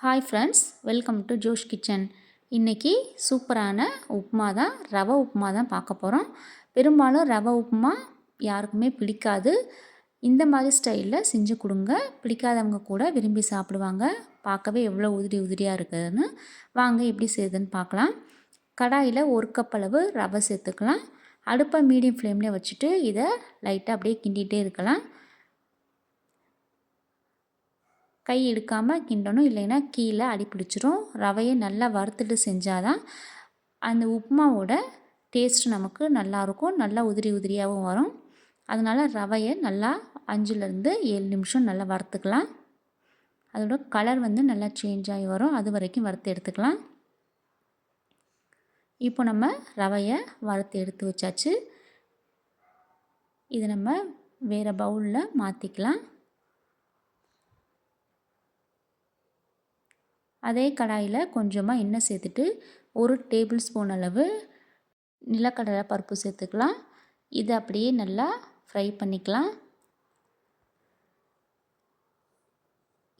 Hi friends welcome to Josh kitchen இன்றைக்கி சூப்பரான உப்புமா தான் ரவை உப்புமா தான் பார்க்க போகிறோம் பெரும்பாலும் ரவை உப்புமா யாருக்குமே பிடிக்காது. இந்த மாதிரி ஸ்டைலில் செஞ்சு கொடுங்க. பிடிக்காதவங்க கூட விரும்பி சாப்பிடுவாங்க. பார்க்கவே எவ்வளோ உதிரி உதிரியாக இருக்குதுன்னு வாங்க எப்படி செய்யுதுன்னு பார்க்கலாம். கடாயில் ஒரு கப் அளவு ரவை சேர்த்துக்கலாம். அடுப்பை மீடியம் ஃப்ளேம்லேயே வச்சுட்டு இதை லைட்டாக அப்படியே கிண்டிகிட்டே இருக்கலாம். கை எடுக்காமல் கிண்டணும் இல்லைன்னா கீழே அடி பிடிச்சிரும். ரவையை நல்லா வறுத்துட்டு செஞ்சால் தான் அந்த உப்புமாவோட டேஸ்ட் நமக்கு நல்லாயிருக்கும் நல்லா உதிரி உதிரியாகவும் வரும். அதனால் ரவையை நல்லா அஞ்சுலேருந்து ஏழு நிமிஷம் நல்லா வறுத்துக்கலாம். அதோட கலர் வந்து நல்லா சேஞ்ச் ஆகி வரும். அது வரைக்கும் வறுத்து எடுத்துக்கலாம். இப்போ நம்ம ரவையை வறுத்து எடுத்து வச்சாச்சு. இதை நம்ம வேறு பவுலில் மாற்றிக்கலாம் அதே கடாயில் கொஞ்சமாக எண்ணெய் சேர்த்துட்டு ஒரு டேபிள் ஸ்பூன் அளவு நிலக்கடலை பருப்பு சேர்த்துக்கலாம். இது அப்படியே நல்லா ஃப்ரை பண்ணிக்கலாம்.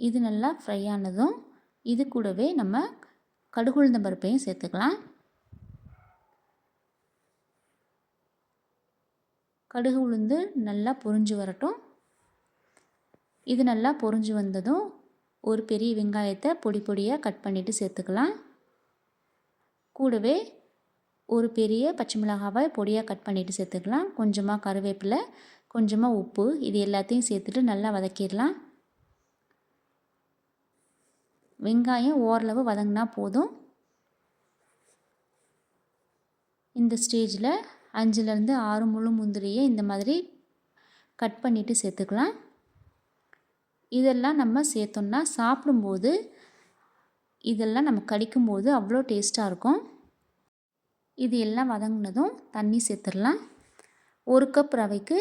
இது நல்லா ஃப்ரை ஆனதும் இது கூடவே நம்ம கடுகுழுந்த பருப்பையும் சேர்த்துக்கலாம். கடுகு உளுந்து நல்லா பொரிஞ்சு வரட்டும். இது நல்லா பொரிஞ்சு வந்ததும் ஒரு பெரிய வெங்காயத்தை பொடி பொடியாக கட் பண்ணிவிட்டு சேர்த்துக்கலாம். கூடவே ஒரு பெரிய பச்சை மிளகாவை பொடியாக கட் பண்ணிவிட்டு சேர்த்துக்கலாம். கொஞ்சமாக கருவேப்பிலை கொஞ்சமாக உப்பு இது எல்லாத்தையும் சேர்த்துட்டு நல்லா வதக்கிடலாம். வெங்காயம் ஓரளவு வதங்கினா போதும். இந்த ஸ்டேஜில் அஞ்சுலேருந்து ஆறு முழு முந்திரியை இந்த மாதிரி கட் பண்ணிவிட்டு சேர்த்துக்கலாம். இதெல்லாம் நம்ம சேர்த்தோம்னா சாப்பிடும்போது இதெல்லாம் நம்ம கடிக்கும்போது அவ்வளோ டேஸ்ட்டாக இருக்கும். இது எல்லாம் வதங்கினதும் தண்ணி சேர்த்துடலாம். ஒரு கப் ரவைக்கு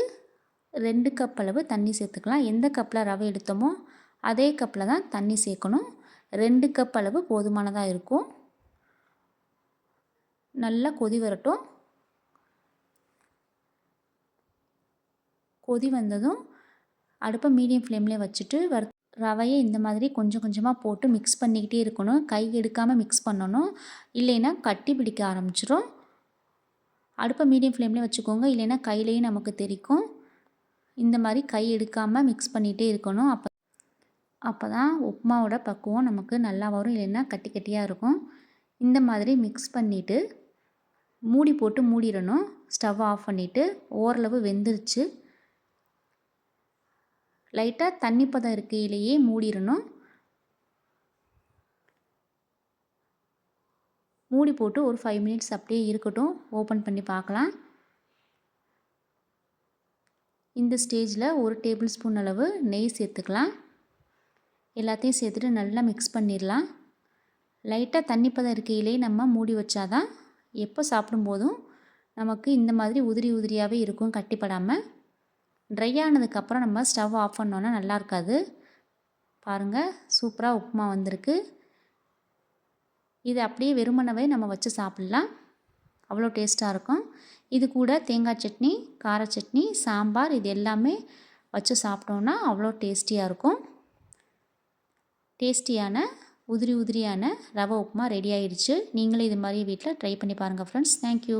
ரெண்டு கப் அளவு தண்ணி சேர்த்துக்கலாம். எந்த கப்பில் ரவை எடுத்தோமோ அதே கப்பில் தான் தண்ணி சேர்க்கணும். ரெண்டு கப் அளவு போதுமானதாக இருக்கும். நல்லா கொதி வரட்டும். கொதி வந்ததும் அடுப்பை மீடியம் ஃப்ளேம்லேயே வச்சுட்டு வறு ரவையை இந்த மாதிரி கொஞ்சம் கொஞ்சமாக போட்டு மிக்ஸ் பண்ணிக்கிட்டே இருக்கணும். கை எடுக்காமல் மிக்ஸ் பண்ணணும். இல்லைன்னா கட்டி பிடிக்க ஆரம்பிச்சிடும் அடுப்பை மீடியம் ஃப்ளேம்லேயே வச்சுக்கோங்க. இல்லைன்னா கையிலையும் நமக்கு தெரிக்கும். இந்த மாதிரி கை எடுக்காமல் மிக்ஸ் பண்ணிகிட்டே இருக்கணும். அப்போ அப்போ தான் உப்மாவோட பக்குவம் நமக்கு நல்லா வரும். இல்லைன்னா கட்டி கட்டியாக இருக்கும். இந்த மாதிரி மிக்ஸ் பண்ணிவிட்டு மூடி போட்டு மூடிடணும். ஸ்டவ் ஆஃப் பண்ணிவிட்டு ஓரளவு வெந்துருச்சு. லைட்டாக தண்ணி பதம் இருக்கையிலேயே மூடிடணும் மூடி போட்டு ஒரு ஃபைவ் மினிட்ஸ் அப்படியே இருக்கட்டும். ஓப்பன் பண்ணி பார்க்கலாம். இந்த ஸ்டேஜில் ஒரு டேபிள் ஸ்பூன் அளவு நெய் சேர்த்துக்கலாம். எல்லாத்தையும் சேர்த்துட்டு நல்லா மிக்ஸ் பண்ணிடலாம் லைட்டாக தண்ணி பதம் இருக்கையிலே நம்ம மூடி வச்சாதான் எப்போ சாப்பிடும்போதும் நமக்கு இந்த மாதிரி உதிரி உதிரியாகவே இருக்கும் கட்டிப்படாமல் ட்ரை ஆனதுக்கப்புறம் நம்ம ஸ்டவ் ஆஃப் பண்ணோன்னா நல்லா இருக்காது. பாருங்கள் சூப்பராக உப்புமா வந்திருக்கு. இது அப்படியே வெறுமனவே நம்ம வச்சு சாப்பிட்லாம். அவ்வளோ டேஸ்ட்டாக இருக்கும். இது கூட தேங்காய் சட்னி கார சட்னி சாம்பார் இது எல்லாமே வச்சு சாப்பிட்டோன்னா அவ்வளோ டேஸ்டியாக இருக்கும். டேஸ்டியான உதிரி உதிரியான ரவை உப்புமா ரெடி ஆயிடுச்சு. நீங்களும் இது மாதிரி வீட்டில் ட்ரை பண்ணி பாருங்கள் ஃப்ரெண்ட்ஸ் தேங்க்யூ